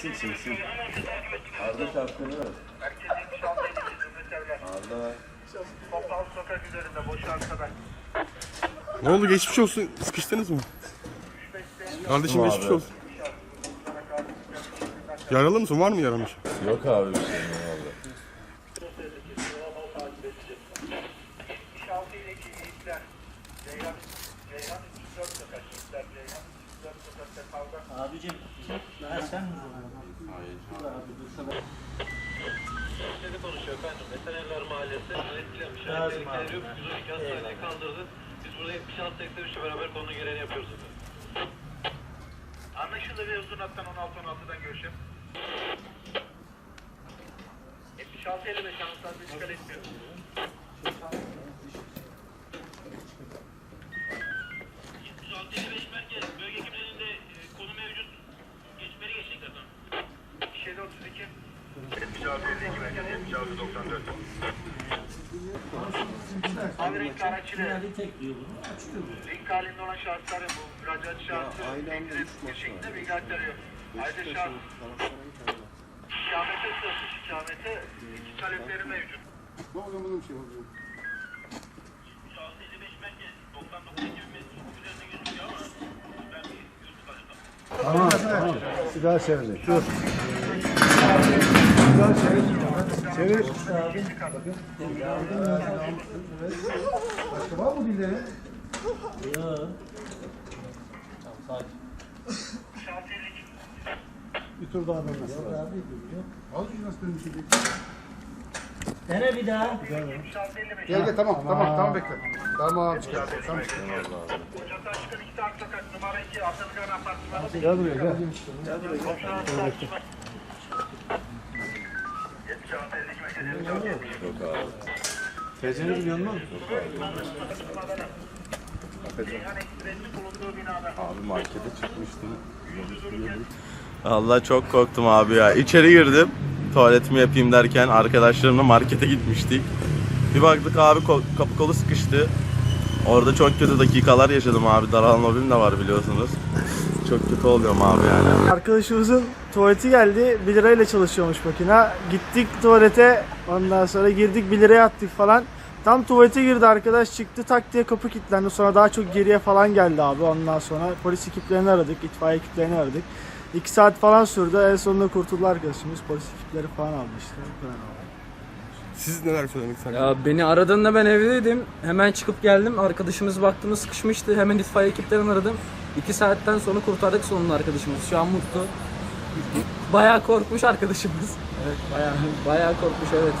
Sil sil sil. Arda şapkanı ver. Merkez 76 Hizmetlerler. Arda. Topal sokak üzerinde boş arkada. Ne oldu geçmiş olsun sıkıştınız mı? Kardeşim Abi. geçmiş olsun. Yaralı mısın? Var mı yaramış? Yok abi bir şey ne oldu? 76 ile iki yiğitler. Ceyhan, Ceyhan 34 sokak yiğitler. Ceyhan 34 sokakta kavga. Abicim ha sen mi Seni konuşuyor efendim. Veterinerler Mahallesi Elektrikleri abi. yok. 112 hastaneye kaldırdı. Biz burada 76 83'le beraber konunun gereğini yapıyoruz. Anlaşıldı ve uzun hattan 16-16'dan görüşelim. 76 55 anahtarda işgal etmiyor. 76 52 merkez 76 94. Abi renkli araç ile Ali tek diyor bunu açıklıyor. renk halinde olan şahıslar bu müracaat şahsı bir şekilde bilgi aktarıyor. Ayrıca şahıs ikamete sırası ikamete iki talepleri mevcut. 55 merkez. 99 ekibimiz üzerinde gözüküyor ama ben bir YouTube açtım. Silah çevirecek. Dur. Silah çevir. Çevir. Başka var mı birileri? Yok. Tamam sakin. Bir tur daha dönmesi lazım. Abi yok. Az önce nasıl dönmüştü? Dene bir daha. Gel gel tamam tamam tamam bekle. Tamam çıkar. Tamam. Ocaktan çıkan iki tane sokak numara 2 Atılgan apartmanı. Gel buraya gel. Yok abi. Tezini biliyor musun? Bulunduğu binada. Abi markete çıkmıştım. Allah çok korktum abi ya. İçeri girdim. Tuvaletimi yapayım derken arkadaşlarımla markete gitmiştik. Bir baktık abi kapı kolu sıkıştı. Orada çok kötü dakikalar yaşadım abi. Daralan lobim de var biliyorsunuz. Çok kötü oluyorum abi yani. Arkadaşımızın tuvaleti geldi. 1 lirayla çalışıyormuş makine. Gittik tuvalete. Ondan sonra girdik 1 liraya attık falan. Tam tuvalete girdi arkadaş çıktı tak diye kapı kilitlendi. Sonra daha çok geriye falan geldi abi. Ondan sonra polis ekiplerini aradık. itfaiye ekiplerini aradık. 2 saat falan sürdü. En sonunda kurtuldu arkadaşımız. Polis ekipleri falan aldı işte. Bu kadar abi. Siz neler söylemek istersiniz? Ya beni aradığında ben evdeydim. Hemen çıkıp geldim. Arkadaşımız baktığımda sıkışmıştı. Hemen itfaiye ekiplerini aradım. İki saatten sonra kurtardık sonunda arkadaşımız. Şu an mutlu. Bayağı korkmuş arkadaşımız. Evet bayağı bayağı korkmuş evet.